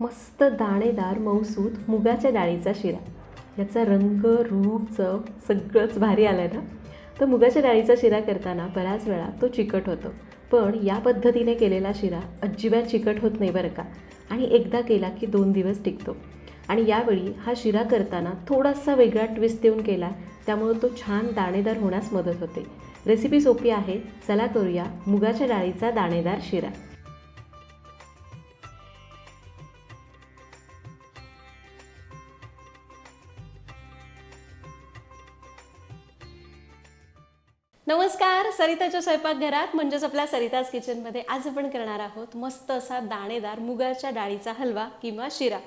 मस्त दाणेदार मऊसूत मुगाच्या डाळीचा शिरा. याचा रंग रूप चव सगळंच भारी आलं आहे ना? तर मुगाच्या डाळीचा शिरा करताना बऱ्याच वेळा तो चिकट होतो. पण या पद्धतीने केलेला शिरा अजिबात चिकट होत नाही बरं का? आणि एकदा केला की दोन दिवस टिकतो. आणि यावेळी हा शिरा करताना थोडासा वेगळा ट्विस्ट देऊन केला त्यामुळं तो छान दाणेदार होण्यास मदत होते. रेसिपी सोपी आहे चला करूया मुगाच्या डाळीचा दाणेदार शिरा. नमस्कार सरिताच्या स्वयंपाकघरात म्हणजेच आपल्या सरिताज किचनमध्ये आज आपण करणार आहोत मस्त असा दाणेदार मुगाच्या डाळीचा हलवा किंवा शिरा.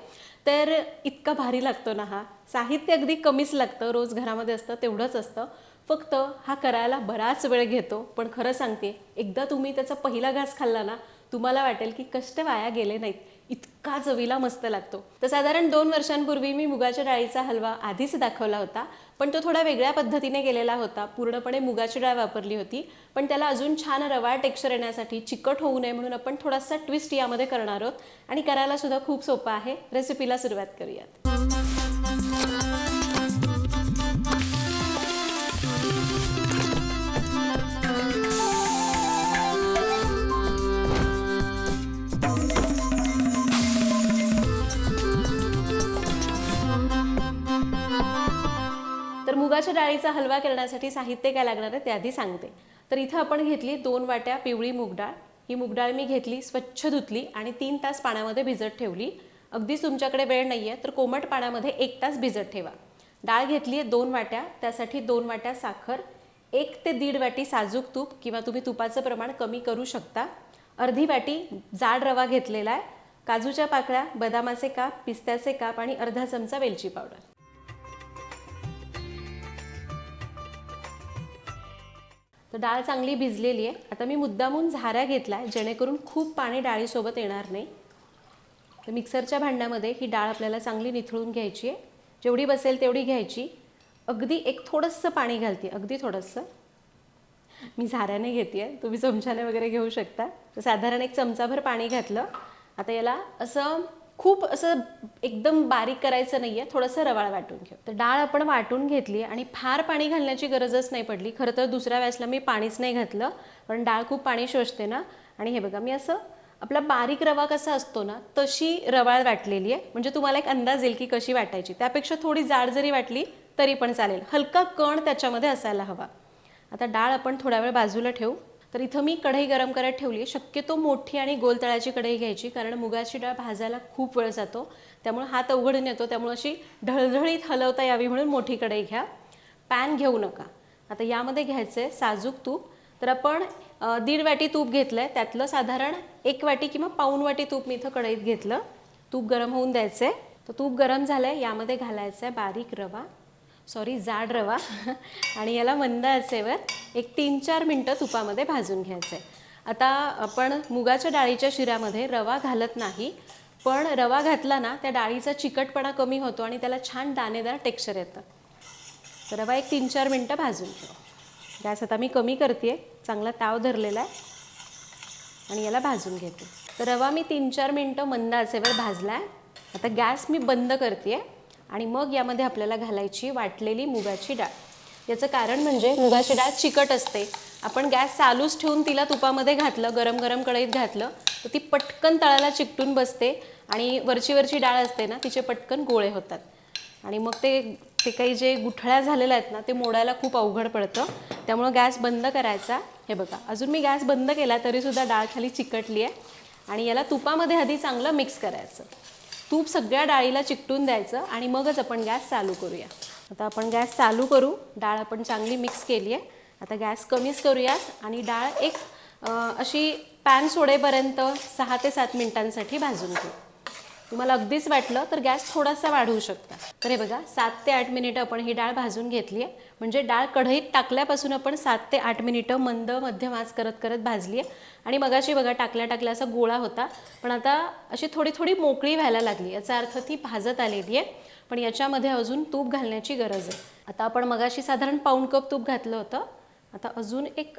तर इतका भारी लागतो ना हा. साहित्य अगदी कमीच लागतं रोज घरामध्ये असतं तेवढंच असतं. फक्त हा करायला बराच वेळ घेतो. पण खरं सांगते एकदा तुम्ही त्याचा पहिला घास खाल्ला ना तुम्हाला वाटेल की कष्ट वाया गेले नाहीत. इतका चवीला मस्त लागतो. तर साधारण दोन वर्षांपूर्वी मी मुगाच्या डाळीचा हलवा आधीच दाखवला होता पण तो थोडा वेगळ्या पद्धतीने केलेला होता. पूर्णपणे मुगाची डाळ वापरली होती पण त्याला अजून छान रवाळ टेक्स्चर येण्यासाठी चिकट होऊ नये म्हणून आपण थोडासा ट्विस्ट यामध्ये करणार आहोत आणि करायला सुद्धा खूप सोपं आहे. रेसिपीला सुरुवात करूयात. मुगाच्या डाळीचा हलवा करण्यासाठी साहित्य काय लागणार आहे ते आधी सांगते. तर इथं आपण घेतली दोन वाट्या पिवळी मूग डाळ. ही मूग डाळ मी घेतली स्वच्छ धुतली आणि तीन तास पाण्यामध्ये भिजत ठेवली. अगदीच तुमच्याकडे वेळ नाही आहे तर कोमट पाण्यामध्ये एक तास भिजत ठेवा. डाळ घेतली आहे दोन वाट्या त्यासाठी दोन वाट्या साखर एक ते दीड वाटी साजूक तूप किंवा तुम्ही तुपाचं प्रमाण कमी करू शकता. अर्धी वाटी जाड रवा घेतलेला आहे काजूच्या पाकळ्या बदामाचे काप पिस्त्याचे काप आणि अर्धा चमचा वेलची पावडर. तर डाळ चांगली भिजलेली आहे. आता मी मुद्दामून झाऱ्या घेतला आहे जेणेकरून खूप पाणी डाळीसोबत येणार नाही. तर मिक्सरच्या भांड्यामध्ये ही डाळ आपल्याला चांगली निथळून घ्यायची आहे. जेवढी बसेल तेवढी घ्यायची. अगदी एक थोडंसं पाणी घालते अगदी थोडंसं. मी झाऱ्याने घेते आहे तुम्ही चमच्याने वगैरे घेऊ शकता. तर साधारण एक चमचाभर पाणी घातलं. आता याला असं खूप असं एकदम बारीक करायचं नाही आहे थोडंसं रवाळ वाटून घेऊ. तर डाळ आपण वाटून घेतली आणि फार पाणी घालण्याची गरजच नाही पडली. खरं तर दुसऱ्या वेळेसला मी पाणीच नाही घातलं पण डाळ खूप पाणी शोषते ना. आणि हे बघा मी असं आपला बारीक रवा कसा असतो ना तशी रवाळ वाटलेली आहे. म्हणजे तुम्हाला एक अंदाज येईल की कशी वाटायची. त्यापेक्षा थोडी जाड जरी वाटली तरी पण चालेल. हलका कण त्याच्यामध्ये असायला हवा. आता डाळ आपण थोडा वेळ बाजूला ठेवू. तर इथं मी कढई गरम करत ठेवली आहे शक्यतो मोठी आणि गोल तळाची कढई घ्यायची कारण मुगाची डाळ भाजायला खूप वेळ जातो. त्यामुळे हात अवघडून येतो त्यामुळे अशी ढळढळीत हलवता यावी म्हणून मोठी कढई घ्या. पॅन घेऊ नका. आता यामध्ये घ्यायचं आहे साजूक तूप. तर आपण दीड वाटी तूप घेतलं आहे त्यातलं साधारण एक वाटी किंवा पाऊन वाटी तूप मी इथं कढईत घेतलं. तूप गरम होऊन द्यायचं आहे तर तूप गरम झालं आहे यामध्ये घालायचं आहे बारीक रवा. सॉरी जाड रवा. आणि याला मंद आचेवर एक तीन चार मिनटं तुपामध्ये भाजून घ्यायचं आहे आता आपण मुगाच्या डाळीच्या शिऱ्यामध्ये रवा घालत नाही पण रवा घातला ना त्या डाळीचा चिकटपणा कमी होतो आणि त्याला छान दाणेदार टेक्स्चर येतं. तर रवा एक तीन चार मिनटं भाजून ठेव गॅस आता मी कमी करते चांगला ताव धरलेला आहे. आणि याला भाजून घेते. तर रवा मी तीन चार मिनटं मंद आचेवर भाजला आहे आता गॅस मी बंद करते आणि मग यामध्ये आपल्याला घालायची वाटलेली मुगाची डाळ. याचं कारण म्हणजे मुगाची डाळ चिकट असते. आपण गॅस चालूच ठेवून तिला तुपामध्ये घातलं गरम गरम कढईत घातलं तर ती पटकन तळाला चिकटून बसते आणि वरची वरची डाळ असते ना तिचे पटकन गोळे होतात. आणि मग ते ते काही जे गुठळ्या झालेल्या आहेत ना ते मोडायला खूप अवघड पडतं. त्यामुळं गॅस बंद करायचा. हे बघा अजून मी गॅस बंद केला तरीसुद्धा डाळ खाली चिकटली आहे. आणि याला तुपामध्ये आधी चांगलं मिक्स करायचं. तूप सगळ्या डाळीला चिकटून द्यायचं आणि मगच आपण गॅस चालू करूया. आता आपण गॅस चालू करू. डाळ आपण चांगली मिक्स केली आहे आता गॅस कमीच करूयात आणि डाळ एक अशी पॅन सोडेपर्यंत सहा ते सात मिनिटांसाठी भाजून घेऊ. तुम्हाला अगदीच वाटलं तर गॅस थोडासा वाढवू शकता. तर हे बघा सात ते आठ मिनिटं आपण ही डाळ भाजून घेतली आहे म्हणजे डाळ कढईत टाकल्यापासून आपण सात ते आठ मिनिटं मंद मध्यम आच करत करत भाजली आहे आणि मगाशी बघा टाकल्या टाकल्या असा गोळा होता. पण आता अशी थोडी थोडी मोकळी व्हायला लागली याचा अर्थ ती भाजत आलेली आहे पण याच्यामध्ये अजून तूप घालण्याची गरज आहे. आता आपण मगाशी साधारण पाऊण कप तूप घातलं होतं. आता अजून एक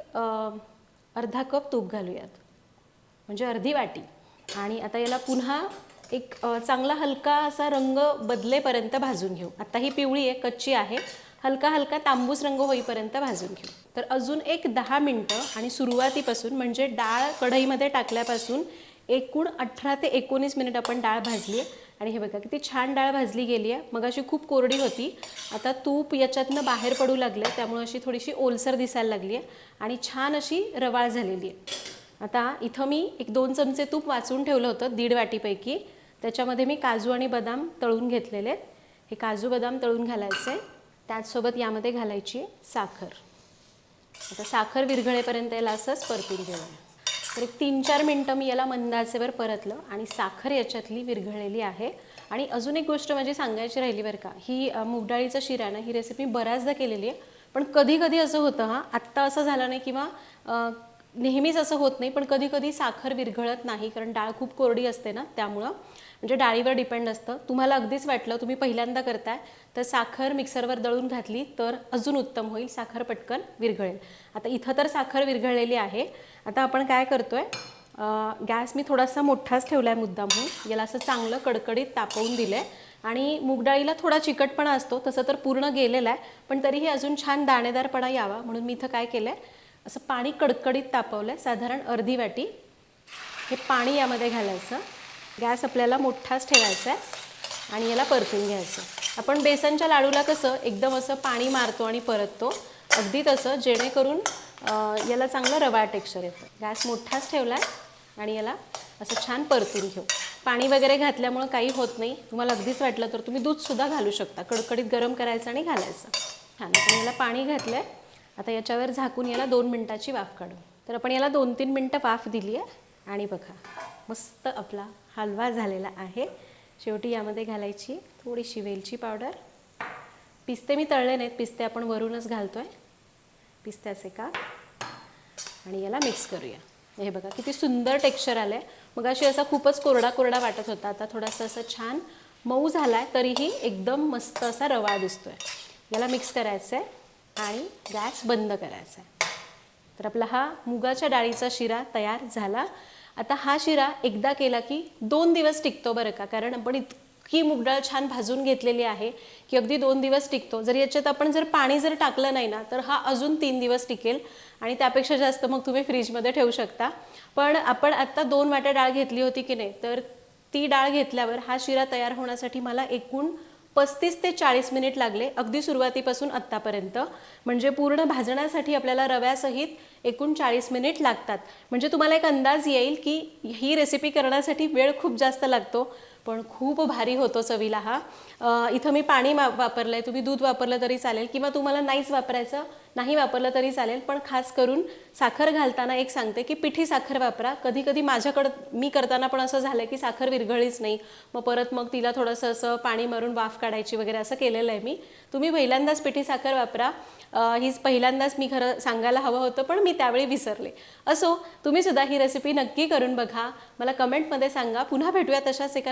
अर्धा कप तूप घालूयात. म्हणजे अर्धी वाटी. आणि आता याला पुन्हा एक चांगला हलका असा रंग बदलेपर्यंत भाजून घेऊ. आता ही पिवळी आहे कच्ची आहे. हलका हलका तांबूस रंग होईपर्यंत भाजून घेऊ. तर अजून एक दहा मिनटं आणि सुरुवातीपासून म्हणजे डाळ कढईमध्ये टाकल्यापासून एकूण अठरा ते एकोणीस मिनिट आपण डाळ भाजली आहे. आणि हे बघा किती छान डाळ भाजली गेली आहे. मग अशी खूप कोरडी होती. आता तूप याच्यातनं बाहेर पडू लागले त्यामुळे अशी थोडीशी ओलसर दिसायला लागली आहे. आणि छान अशी रवाळ झालेली आहे. आता इथं मी एक दोन चमचे तूप वाचून ठेवलं होतं दीड वाटीपैकी. त्याच्यामध्ये मी काजू आणि बदाम तळून घेतलेले आहेत. हे काजू बदाम तळून घालायचे. त्याचसोबत यामध्ये घालायची आहे साखर. आता साखर विरघळेपर्यंत याला असंच परतून घेऊया. तर एक तीन चार मिनटं मी याला मंदाचेवर परतलं आणि साखर याच्यातली विरघळलेली आहे. आणि अजून एक गोष्ट माझी सांगायची राहिली बरं का. ही अ, शिरा ना ही रेसिपी बऱ्याचदा केलेली आहे. पण कधी कधी असं होतं हां आत्ता असं झालं नाही किंवा नेहमीच असं होत नाही पण कधी कधी साखर विरघळत नाही कारण डाळ खूप कोरडी असते ना त्यामुळं. म्हणजे डाळीवर डिपेंड असतं. तुम्हाला अगदीच वाटलं तुम्ही पहिल्यांदा करताय तर साखर मिक्सरवर दळून घातली तर अजून उत्तम होईल साखर पटकन विरघळेल. आता इथं तर साखर विरघळलेली आहे. आता आपण काय करतोय आहे गॅस मी थोडासा मोठाच ठेवला आहे मुद्दाम म्हणून याला असं चांगलं कडकडीत तापवून दिलं आहे आणि मूगडाळीला थोडा चिकटपणा असतो तसं तर पूर्ण गेलेला आहे पण तरीही अजून छान दाणेदारपणा यावा. म्हणून मी इथं काय केलं आहे असं पाणी कडकडीत तापवलं आहे साधारण अर्धी वाटी. हे पाणी यामध्ये घालायचं. गॅस आपल्याला मोठाच ठेवायचा आहे आणि याला परतून घ्यायचं. आपण बेसनच्या लाडूला कसं एकदम असं पाणी मारतो आणि परततो. अगदी तसं जेणेकरून याला चांगलं रवा टेक्स्चर येतं. गॅस मोठाच ठेवला आहे आणि याला असं छान परतून घेऊ. पाणी वगैरे घातल्यामुळं काही होत नाही. तुम्हाला अगदीच वाटलं तर तुम्ही दूधसुद्धा घालू शकता. कडकडीत गरम करायचं आणि घालायचं. छान. आपण याला पाणी घातलं आहे आता याच्यावर झाकून याला दोन मिनटाची वाफ काढू. तर आपण याला दोन तीन मिनटं वाफ दिली आहे आणि बघा मस्त आपला हलवा झालेला आहे. शेवटी यामध्ये घालायची थोडीशी वेलची पावडर. पिस्ते मी तळले नाहीत पिस्ते आपण वरूनच घालतो आहे पिस्त्याचे का आणि याला मिक्स करूया. हे बघा किती सुंदर टेक्स्चर आलं आहे मग अशी असा खूपच कोरडा कोरडा वाटत होता आता थोडासा असं छान मऊ झाला आहे तरीही एकदम मस्त असा रवा दिसतो आहे याला मिक्स करायचं आहे आणि गॅस बंद करायचा आहे. तर आपला हा मुगाच्या डाळीचा शिरा तयार झाला. आता हा शिरा एकदा केला की दोन दिवस टिकतो बरं का? कारण आपण इतकी मूग डाळ छान भाजून घेतलेली आहे की अगदी दोन दिवस टिकतो. जर याच्यात आपण जर पाणी जर टाकलं नाही ना तर हा अजून तीन दिवस टिकेल आणि त्यापेक्षा जास्त मग तुम्ही फ्रीजमध्ये ठेवू शकता. पण आपण आत्ता दोन वाट्या डाळ घेतली होती की नाही तर ती डाळ घेतल्यावर हा शिरा तयार होण्यासाठी मला एकूण पस्तीस ते चाळीस मिनिट लागले अगदी सुरुवातीपासून आत्तापर्यंत. म्हणजे पूर्ण भाजण्यासाठी आपल्याला रव्यासहित एकूण चाळीस मिनिट लागतात. म्हणजे तुम्हाला एक अंदाज येईल की ही रेसिपी करण्यासाठी वेळ खूप जास्त लागतो. पण खूप भारी होतो चवीला हा. इथं मी पाणी मा वापरलं आहे तुम्ही दूध वापरलं तरी चालेल किंवा तुम्हाला नाहीच वापरायचं नाही वापरलं तरी चालेल. पण खास करून साखर घालताना एक सांगते की पिठी साखर वापरा. कधी कधी माझ्याकडं मी करताना पण असं झालं की साखर विरघळीच नाही. मग परत मग तिला थोडंसं असं पाणी मारून वाफ काढायची वगैरे असं केलेलं आहे मी. तुम्ही पहिल्यांदाच पिठी साखर वापरा. हीच पहिल्यांदाच मी खरं सांगायला हवं होतं पण मी त्यावेळी विसरले. असो तुम्ही सुद्धा ही रेसिपी नक्की करून बघा. मला कमेंटमध्ये सांगा. पुन्हा भेटूया तशाच एका